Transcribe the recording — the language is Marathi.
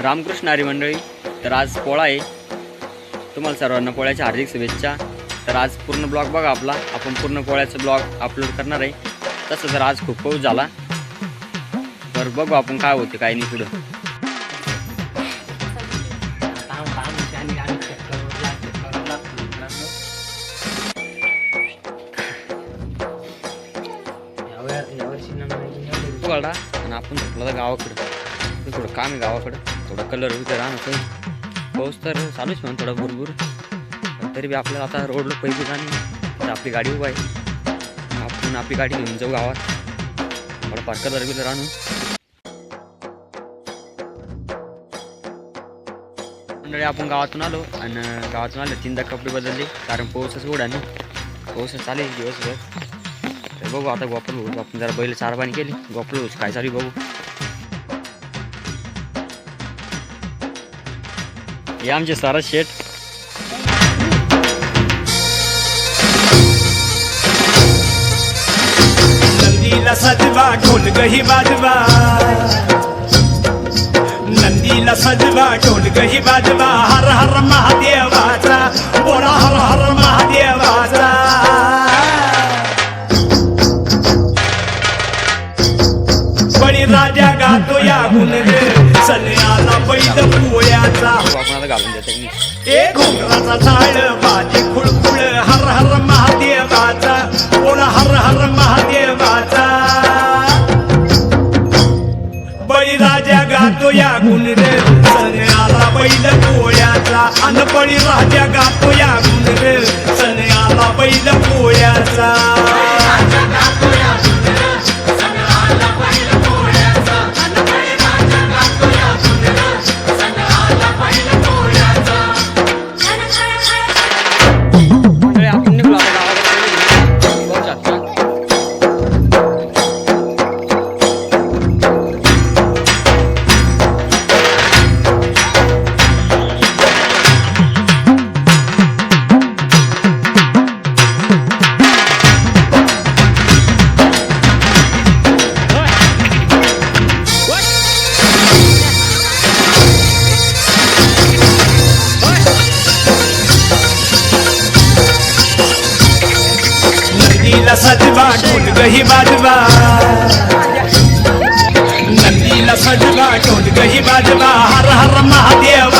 रामकृष्ण हरी मंडळी तर आज पोळा आहे. तुम्हाला सर्वांना पोळ्याच्या हार्दिक शुभेच्छा. तर आज पूर्ण ब्लॉग बघा आपला. आपण पूर्ण पोळ्याचा ब्लॉग अपलोड करणार आहे. तसं तर आज खूप पाऊस झाला. तर बघू आपण काय होतं काय नाही पुढं. वाडा आणि आपण झोपला गावाकडं. थोडं काम आहे गावाकडं. थोडं कलर वगैरे राहणार पाऊस तर चालूच म्हणून थोडा भरपूर तरी बी आपल्याला आता रोडला पैसे जाणे. तर आपली गाडी उभा आहे. आपण आपली गाडी घेऊन जाऊ गावात. थोडा पार कलर बिलर आणू. मंडळी आपण गावातून आलो. आणि गावातून आलो तीनदा कपडे बदलले. कारण पाऊसच उडाने नाही. पाऊसच चालेल दिवसभर. तर बघू आता गोपल भाऊ आपण जरा बैल चार पाणी केली. गोपल भाऊ काय सारी बघू. हे आमचे सारा शेट नंदीला सजवा ढोल गही बाजवा नंदीला सजवा ढोल गही बाजवा हर हर महादेवाचा गातो या गुण रे सन्याला बैल पोयाचा बघू घालून देतो की नाही. ए घोंगराचा झाड बाजी खुळखुळ हर हर महादेवाचा. बोला हर हर महादेवाचा? बळीराजा गातो या गुण रे सन्याला बैल पोळ्याचा अन बळीराजा गातो या गुण रे सन्याला बैल पोळ्याचा सजवा ढोल गही बाजवा. नंदीला सजवा ढोल गही बाजवा. हर हर महादेव.